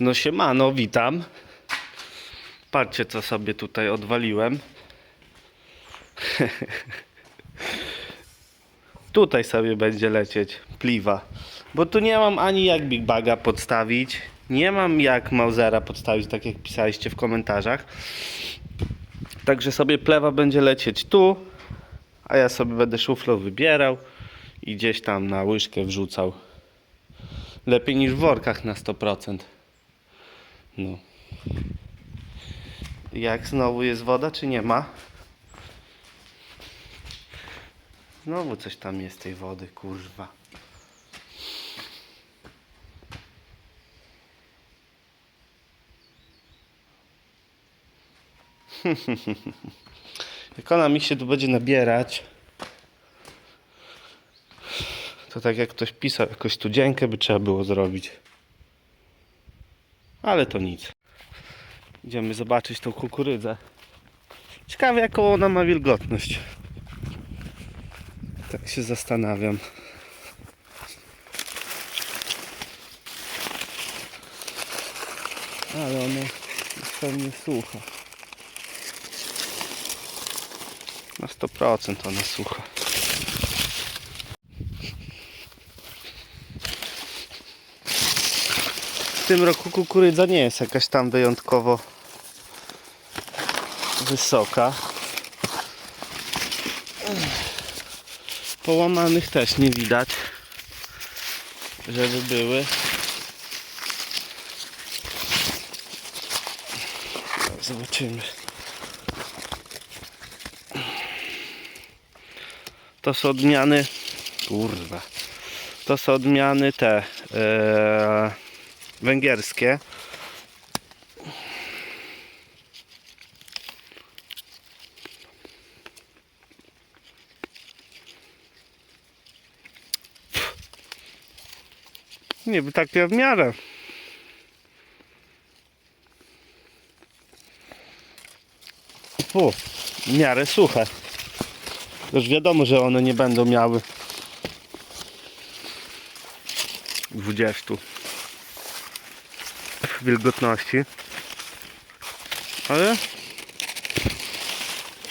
No siemano, witam. Patrzcie co sobie tutaj odwaliłem. tutaj sobie będzie lecieć pliwa. Bo tu nie mam ani jak Big Baga podstawić, nie mam jak Mausera podstawić, tak jak pisaliście w komentarzach. Także sobie plewa będzie lecieć tu, a ja sobie będę szuflą wybierał i gdzieś tam na łyżkę wrzucał. Lepiej niż w workach na 100%. No. Jak znowu jest woda, czy nie ma? Znowu coś tam jest tej wody, kurwa. Jak ona mi się tu będzie nabierać, to tak jak ktoś pisał, jakąś studzienkę by trzeba było zrobić. Ale to nic. Idziemy zobaczyć tą kukurydzę. Ciekawe jaką ona ma wilgotność. Tak się zastanawiam. Ale ona jest pewnie sucha. Na 100% ona sucha. Tym roku kukurydza nie jest jakaś tam wyjątkowo wysoka. Połamanych też nie widać, żeby były. Zobaczymy. To są odmiany. Kurwa. To są odmiany te e, węgierskie. Nie, by takie w miarę. Fu, w miarę suche. Już wiadomo, że one nie będą miały 20 wilgotności. Ale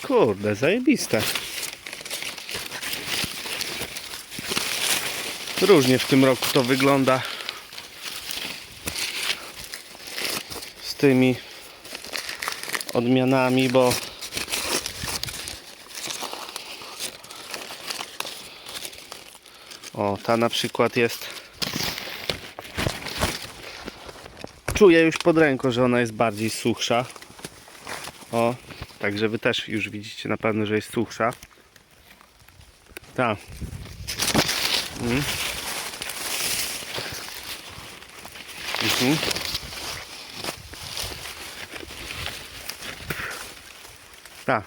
kurde, zajebiste. Różnie w tym roku to wygląda z tymi odmianami, bo o, ta na przykład jest czuję już pod ręką, że ona jest bardziej suchsza o, także wy też już widzicie na pewno, że jest suchsza ta mm. Mhm. Tak.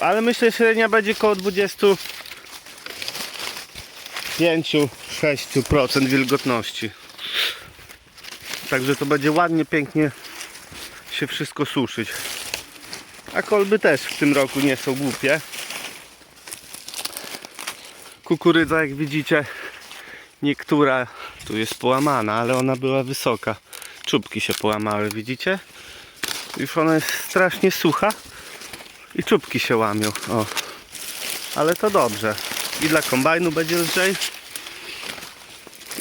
Ale myślę, że średnia będzie około 25-6% wilgotności. Także to będzie ładnie, pięknie się wszystko suszyć. A kolby też w tym roku nie są głupie. Kukurydza, jak widzicie, niektóra tu jest połamana, ale ona była wysoka. Czubki się połamały, widzicie? Już ona jest strasznie sucha i czubki się łamią. O. Ale to dobrze. I dla kombajnu będzie lżej.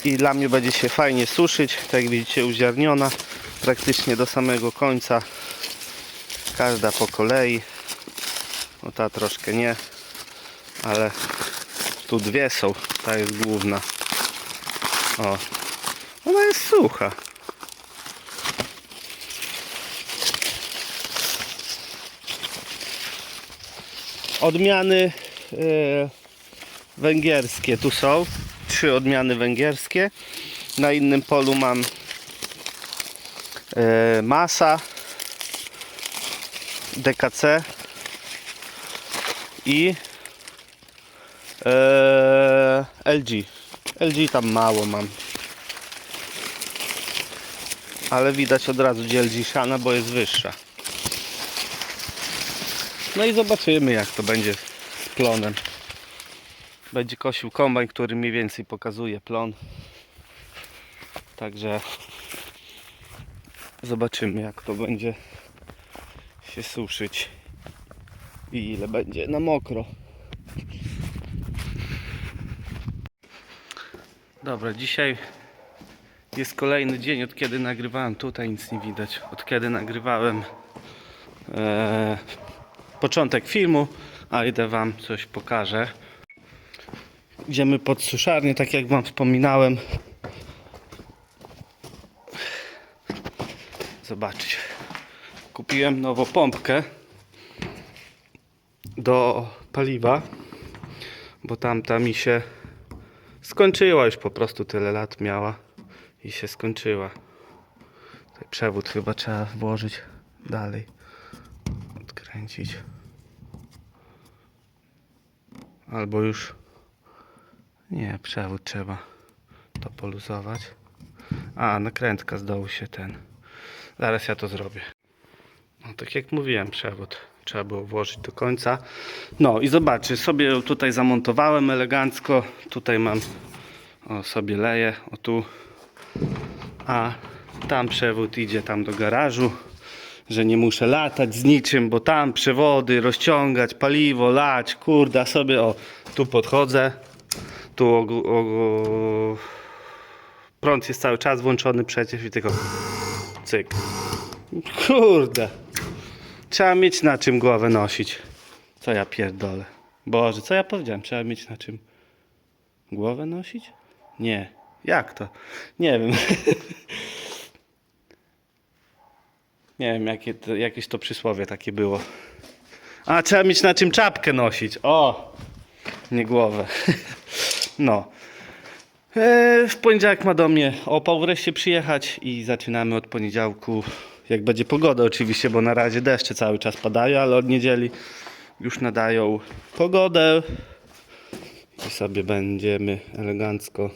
I dla mnie będzie się fajnie suszyć. Tak jak widzicie uziarniona praktycznie do samego końca. Każda po kolei. O ta troszkę nie. Ale tu dwie są. Ta jest główna. O. Ona jest sucha. Odmiany e, węgierskie tu są. Trzy odmiany węgierskie. Na innym polu mam e, Masa, DKC i e, LG. LG tam mało mam. Ale widać od razu gdzie LG bo jest wyższa. No i zobaczymy jak to będzie z plonem. Będzie kosił kombajn, który mniej więcej pokazuje plon. Także zobaczymy jak to będzie się suszyć i ile będzie na mokro. Dobra, dzisiaj jest kolejny dzień od kiedy nagrywałem. Tutaj nic nie widać. Od kiedy nagrywałem e, początek filmu, a idę Wam coś pokażę. Idziemy pod suszarnię, tak jak Wam wspominałem. Zobaczcie. Kupiłem nową pompkę do paliwa, bo tamta mi się skończyła już po prostu tyle lat miała i się skończyła. Tutaj przewód chyba trzeba włożyć dalej. Odkręcić. Albo już nie, przewód trzeba to poluzować. A, nakrętka z dołu się ten. Zaraz ja to zrobię. No, tak jak mówiłem, przewód trzeba było włożyć do końca. No i zobaczcie, sobie tutaj zamontowałem elegancko. Tutaj mam, o sobie leję, o tu. A tam przewód idzie tam do garażu, że nie muszę latać z niczym, bo tam przewody rozciągać, paliwo lać, kurda sobie, o tu podchodzę. Tu ogu... prąd jest cały czas włączony przecież i tylko cyk. Kurde. Trzeba mieć na czym głowę nosić. Co ja pierdolę. Boże, co ja powiedziałem? Trzeba mieć na czym głowę nosić? Nie. Jak to? Nie wiem. Nie wiem, jakie to, jakieś to przysłowie takie było. A, trzeba mieć na czym czapkę nosić. O! Nie głowę. No. E, W poniedziałek ma do mnie opał wreszcie przyjechać i zaczynamy od poniedziałku, jak będzie pogoda oczywiście, bo na razie deszcze cały czas padają, ale od niedzieli już nadają pogodę i sobie będziemy elegancko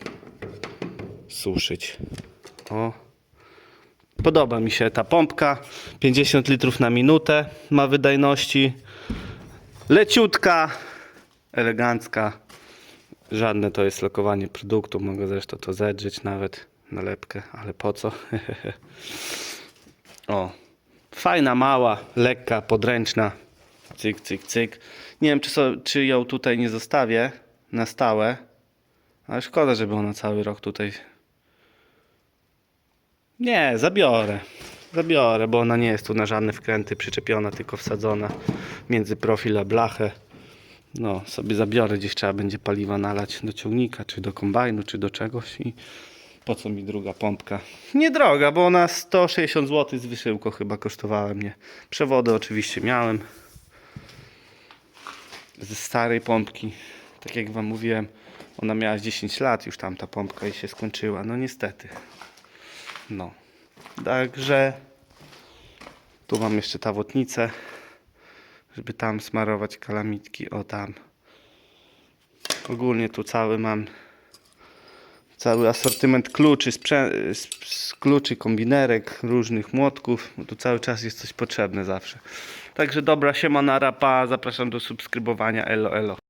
suszyć. O. Podoba mi się ta pompka, 50 litrów na minutę ma wydajności, leciutka, elegancka. Żadne to jest lokowanie produktu. Mogę zresztą to zedrzeć nawet nalepkę, ale po co? o, fajna, mała, lekka, podręczna. Cyk, cyk, cyk. Nie wiem, czy, so, czy ją tutaj nie zostawię na stałe, ale szkoda, żeby ona cały rok tutaj. Nie, zabiorę. Zabiorę, bo ona nie jest tu na żadne wkręty przyczepiona, tylko wsadzona między profil a blachę. No, sobie zabiorę, gdzieś trzeba będzie paliwa nalać do ciągnika, czy do kombajnu, czy do czegoś i po co mi druga pompka? Niedroga, bo ona 160 zł z wysyłką chyba kosztowała mnie. Przewody oczywiście miałem ze starej pompki. Tak jak wam mówiłem, ona miała 10 lat już tam ta pompka i się skończyła. No niestety. No. Także tu mam jeszcze tawotnicę żeby tam smarować kalamitki, o tam. Ogólnie tu cały mam cały asortyment kluczy, z, kluczy, kombinerek, różnych młotków, tu cały czas jest coś potrzebne zawsze. Także dobra, siema na rapa, zapraszam do subskrybowania, elo elo.